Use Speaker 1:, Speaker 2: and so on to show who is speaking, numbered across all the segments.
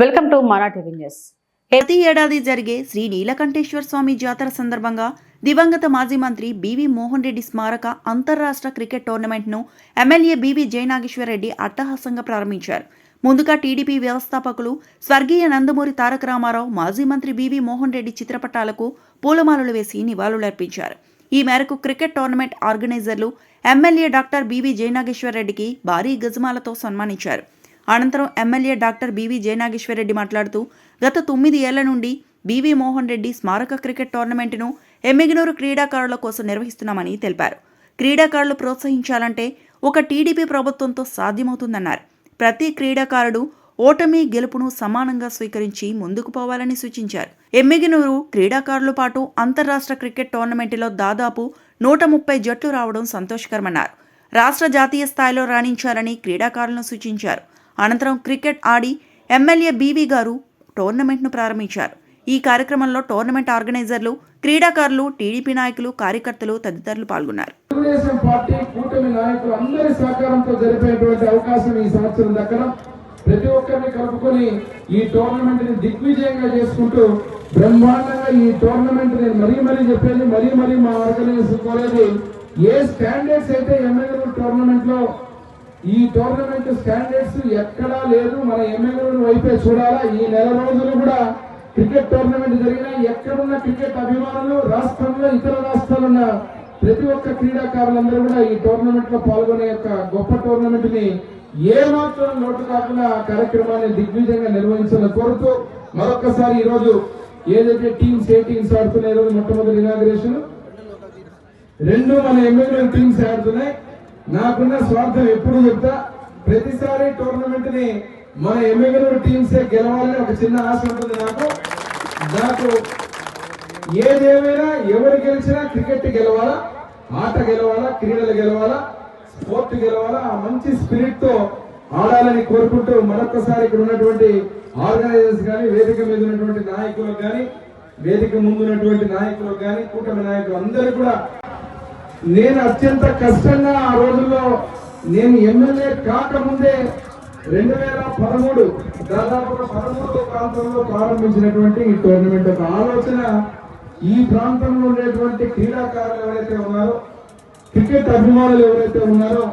Speaker 1: Welcome to Mana TV news.
Speaker 2: ప్రతి ఏడాది జరిగే శ్రీ నీలకంఠేశ్వర స్వామి జాతర సందర్భంగా దివంగత మాజీ మంత్రి బివి మోహన్ రెడ్డి స్మారక అంతర్రాష్ట్ర క్రికెట్ టోర్నమెంట్ను ఎమ్మెల్యే బివి జయనాగేశ్వర రెడ్డి అట్టహాసంగా ప్రారంభించారు. ముందుగా టీడీపీ వ్యవస్థాపకులు స్వర్గీయ నందమూరి తారక రామారావు మాజీ మంత్రి బివి మోహన్ రెడ్డి చిత్రపటాలకు పూలమాలలు వేసి నివాళులర్పించారు. ఈ మేరకు cricket tournament ఆర్గనైజర్లు MLA doctor B V Jayanageswara రెడ్డికి భారీ గజమాలతో సన్మానించారు. అనంతరం ఎమ్మెల్యే డాక్టర్ బీవీ జయనాగేశ్వరరెడ్డి మాట్లాడుతూ గత తొమ్మిది ఏళ్ళ నుండి బీవీ మోహన్ రెడ్డి స్మారక క్రికెట్ టోర్నమెంటును ఎమ్మిగినూరు క్రీడాకారుల కోసం నిర్వహిస్తున్నామని తెలిపారు. క్రీడాకారులు ప్రోత్సహించాలంటే ఒక టీడీపీ ప్రభుత్వంతో సాధ్యమవుతుందన్నారు. ప్రతి క్రీడాకారుడు ఓటమి గెలుపును సమానంగా స్వీకరించి ముందుకు పోవాలని సూచించారు. ఎమ్మిగినూరు క్రీడాకారుల పాటు అంతర్రాష్ట్ర క్రికెట్ టోర్నమెంటులో దాదాపు నూట ముప్పై జట్లు రావడం సంతోషకరమన్నారు. రాష్ట్ర జాతీయ స్థాయిలో రాణించాలని క్రీడాకారులను సూచించారు. అనంతరం క్రికెట్ ఆడి ఎమ్మెల్యే బీవీ గారు టోర్నమెంట్ను ప్రారంభించారు. ఈ కార్యక్రమంలో టోర్నమెంట్ ఆర్గనైజర్లు క్రీడాకారులు టీడీపీ నాయకులు కార్యకర్తలు తదితరులు పాల్గొన్నారు.
Speaker 3: తెలుగుదేశం పార్టీ కూటమి నాయకులు అందరి సహకారంతో జరిపేటువంటి అవకాశం ఈ సంవత్సరం దక్కడం. ప్రతి ఒక్కరిని కలుపుకొని ఈ టోర్నమెంట్ని దిగ్విజయంగా చేసుకుంటూ బ్రహ్మాండంగా ఈ టోర్నమెంట్ నేను మరీ మరీ చెప్పేది మరీ మరీ మా ఆర్గనైజేషన్ కోరేది ఏ స్టాండర్డ్స్ అయితే ఎమ్మెల్యే టోర్నమెంట్లో ఈ టోర్నమెంట్ స్టాండర్డ్స్ ఎక్కడా లేదు. మన ఎమ్మెల్యేలను వైపే చూడాలా. ఈ నెల రోజులు కూడా క్రికెట్ టోర్నమెంట్ జరిగినా ఎక్కడున్న క్రికెట్ అభిమానులు రాష్ట్రంలో ఇతర రాష్ట్రాలున్న ప్రతి ఒక్క క్రీడాకారులందరూ కూడా ఈ టోర్నమెంట్లో పాల్గొనే యొక్క గొప్ప టోర్నమెంట్ని ఏ మాత్రం లోటు కాకుండా కార్యక్రమాన్ని దిగ్విజయంగా నిర్వహించాలని కోరుతూ మరొకసారి ఈ రోజు ఏదైతే టీమ్స్ ఏ టీమ్స్ ఆడుతున్నాయి రోజు మొట్టమొదటి ఇనాగ్రేషన్ రెండు మన ఎమ్మెల్యే టీమ్స్ ఆడుతున్నాయి. నాకున్న స్వార్థం ఎప్పుడు చెప్తా? ప్రతిసారి టోర్నమెంట్ని మన ఎమ్మెల్యే టీమ్స్ గెలవాలని ఒక చిన్న ఆశ ఉంటుంది నాకు. నాకు ఏదేమైనా ఎవరు గెలిచినా క్రికెట్ గెలవాలా? ఆట గెలవాలా? క్రీడలు గెలవాలా? స్పోర్ట్ గెలవాలా? ఆ మంచి స్పిరిట్తో ఆడాలని కోరుకుంటూ మరొకసారి ఇక్కడ ఉన్నటువంటి ఆర్గనైజర్స్ కానీ వేదిక మీద ఉన్నటువంటి నాయకులకు కానీ వేదిక ముందు ఉన్నటువంటి నాయకులకు కానీ కూటమి నాయకులు అందరూ కూడా నేను అత్యంత కష్టంగా ఆ రోజుల్లో నేను ఎమ్మెల్యే కాకముందే రెండు వేల పదమూడు దాదాపుగా పదమూడు ప్రాంతంలో ప్రారంభించినటువంటి ఈ టోర్నమెంట్. ఒక ఆలోచన ఈ ప్రాంతంలో ఉండేటువంటి క్రీడాకారులు ఎవరైతే ఉన్నారో క్రికెట్ అభిమానులు ఎవరైతే ఉన్నారో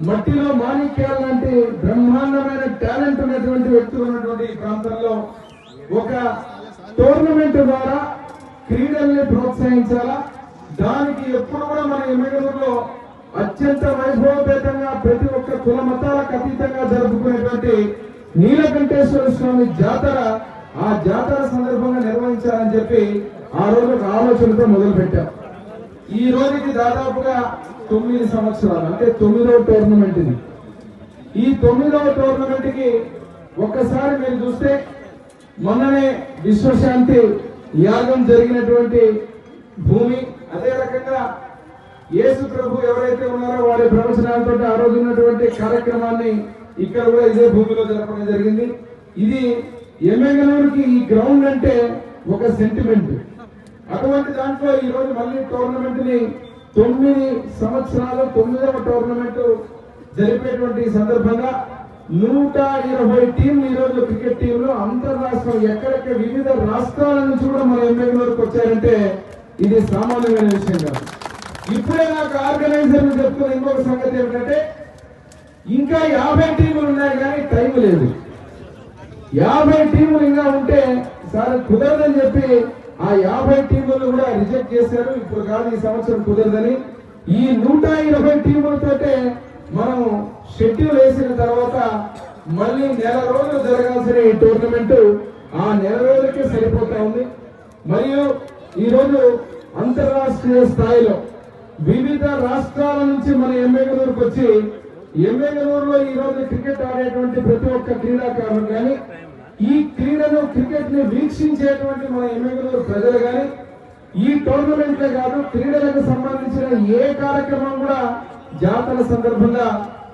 Speaker 3: మట్టిలో మాణిక్యాలు లాంటి బ్రహ్మాండమైన టాలెంట్ ఉన్నటువంటి వ్యక్తులు ఉన్నటువంటి ఈ ప్రాంతంలో ఒక టోర్నమెంట్ ద్వారా క్రీడల్ని ప్రోత్సహించాలా? దానికి ఎప్పుడు కూడా మన ఎమ్మెల్యేలో అత్యంత వైభవపేతంగా ప్రతి ఒక్క కుల మతాలకు అతీతంగా జరుపుకునేటువంటి నీలకంఠేశ్వర స్వామి జాతర ఆ జాతర సందర్భంగా నిర్వహించాలని చెప్పి ఆ రోజు ఒక ఆలోచనతో మొదలు పెట్టాం ఈ రోజుకి దాదాపుగా తొమ్మిది సంవత్సరాలు అంటే తొమ్మిదవ టోర్నమెంట్ ఇది. ఈ తొమ్మిదవ టోర్నమెంట్కి ఒక్కసారి మీరు చూస్తే మొన్ననే విశ్వశాంతి యాగం జరిగినటువంటి భూమి విధంగా యేసు ప్రభు ఎవరైతే ఉన్నారో వారి ప్రవచనాలతో ఆ రోజు ఉన్నటువంటి కార్యక్రమాన్ని ఇక్కడ కూడా ఇదే భూమిలో జరపడం జరిగింది. ఇది ఎమ్మెగనూరుకి ఈ గ్రౌండ్ అంటే ఒక సెంటిమెంట్. అటువంటి దాంట్లో ఈ రోజు మళ్ళీ టోర్నమెంట్ని తొమ్మిది సంవత్సరాలు తొమ్మిదవ టోర్నమెంట్ జరిపేటువంటి సందర్భంగా నూట ఇరవై టీంలు ఈ రోజు క్రికెట్ టీంలు అంతర్రాష్ట్రం ఎక్కడెక్కడ వివిధ రాష్ట్రాల నుంచి కూడా మన ఎమ్మెల్యేలకు వచ్చారంటే ఇది సామాన్యమైన విషయం కాదు. ఇప్పుడే నాకు ఆర్గనైజర్లు చెప్తున్న ఇంకొక సంగతి ఏమిటంటే ఇంకా యాభై టీములు ఉన్నాయి కానీ టైం లేదు. యాభై టీములు ఇంకా ఉంటే సార్ కుదరదని చెప్పి ఆ యాభై టీములు కూడా రిజెక్ట్ చేశారు. ఇప్పుడు కాదు ఈ సంవత్సరం కుదరదని. ఈ నూట ఇరవై టీములతోటే మనం షెడ్యూల్ వేసిన తర్వాత మళ్ళీ నెల రోజులు జరగాల్సిన ఈ టోర్నమెంట్ ఆ నెల రోజులకే సరిపోతా ఉంది. మరియు ఈరోజు అంతర్రాష్ట్రీయ స్థాయిలో వివిధ రాష్ట్రాల నుంచి మన ఎమ్మెగనూరుకు వచ్చి ఎమ్మెగనూరులో ఈ రోజు క్రికెట్ ఆడేటువంటి ప్రతి ఒక్క క్రీడాకారులు కానీ ఈ క్రీడను క్రికెట్ని వీక్షించేటువంటి మన ఎమ్మెగనూరు ప్రజలు కానీ ఈ టోర్నమెంట్లే కాదు క్రీడలకు సంబంధించిన ఏ కార్యక్రమం కూడా జాతర సందర్భంగా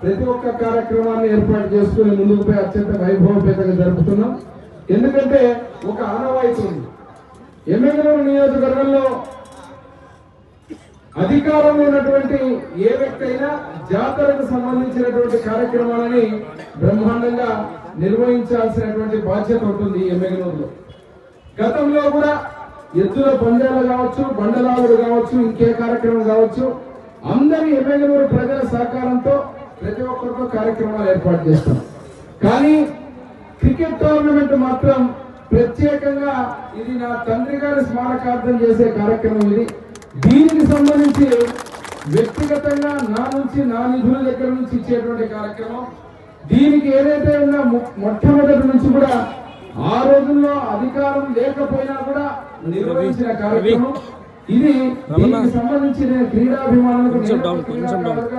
Speaker 3: ప్రతి ఒక్క కార్యక్రమాన్ని ఏర్పాటు చేసుకుని ముందుకు పోయి అత్యంత వైభవపేతంగా జరుపుతున్నాం. ఎందుకంటే ఒక ఆనవాయితీ ఉంది. ఎమ్మెగనూరు నియోజకవర్గంలో అధికారంలో ఉన్నటువంటి ఏ వ్యక్తి అయినా జాతరకు సంబంధించినటువంటి కార్యక్రమాలని బ్రహ్మాండంగా నిర్వహించాల్సినటువంటి బాధ్యత ఉంటుంది ఈ ఎమ్మెగనూరులో గతంలో కూడా ఎద్దుల పందాలు కావచ్చు బండలాగులు కావచ్చు ఇంకే కార్యక్రమం కావచ్చు అందరి ఎమ్మెగనూరు ప్రజల సహకారంతో ప్రతి ఒక్కరితో కార్యక్రమాలు ఏర్పాటు చేస్తాం. కానీ క్రికెట్ టోర్నమెంట్ మాత్రం ప్రత్యేకంగా ఇది నా తండ్రి గారి స్మారకార్థం చేసే కార్యక్రమం ఇది. దీనికి సంబంధించి వ్యక్తిగతంగా నా నుంచి నా నిధుల దగ్గర నుంచి ఇచ్చేటువంటి కార్యక్రమం. దీనికి ఏదైతే ఉన్నా మొట్టమొదటి నుంచి కూడా ఆ రోజుల్లో అధికారం లేకపోయినా కూడా నిర్వహించిన కార్యక్రమం. ఇది దీనికి సంబంధించి నేను క్రీడాభిమానులకు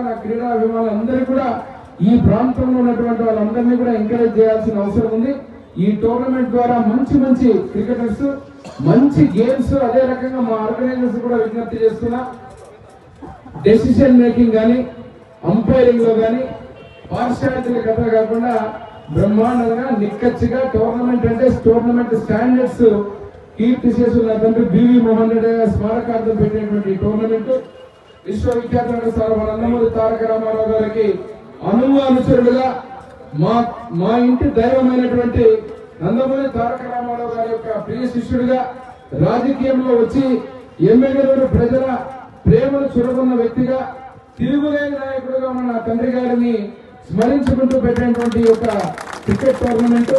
Speaker 3: నా క్రీడాభిమానులందరూ కూడా ఈ ప్రాంతంలో ఉన్నటువంటి వాళ్ళందరినీ కూడా ఎంకరేజ్ చేయాల్సిన అవసరం ఉంది. ఈ టోర్నమెంట్ ద్వారా మంచి మంచి క్రికెటర్స్ మంచి గేమ్స్ అదే రకంగా మా ఆర్గనైజర్స్ కూడా విజ్ఞప్తి చేస్తున్నా. డెసిషన్ మేకింగ్ కానీ అంపైరింగ్లో కానీ పార్షాలిటీల కథ కాకుండా బ్రహ్మాండంగా నిక్కచ్చిగా టోర్నమెంట్ అంటే టోర్నమెంట్ స్టాండర్డ్స్ కీర్తి చేసిన తండ్రి బివి మోహన్ రెడ్డి స్మారకార్థం పెట్టినటువంటి టోర్నమెంట్ విశ్వవిఖ్యాత సార్ మన అన్నమూరి తారక రామారావు గారికి అనువు మా మా ఇంటి దైవమైనటువంటి నందమూరి తారక రామారావు గారి యొక్క ప్రియ శిష్యుడిగా రాజకీయంలో వచ్చి ఎమ్మెల్యేలు ప్రజల ప్రేమను చురగొన్న వ్యక్తిగా తిరుగులేని నాయకుడుగా ఉన్న తండ్రి గారిని స్మరించుకుంటూ పెట్టినటువంటి ఈ యొక్క క్రికెట్ టోర్నమెంట్.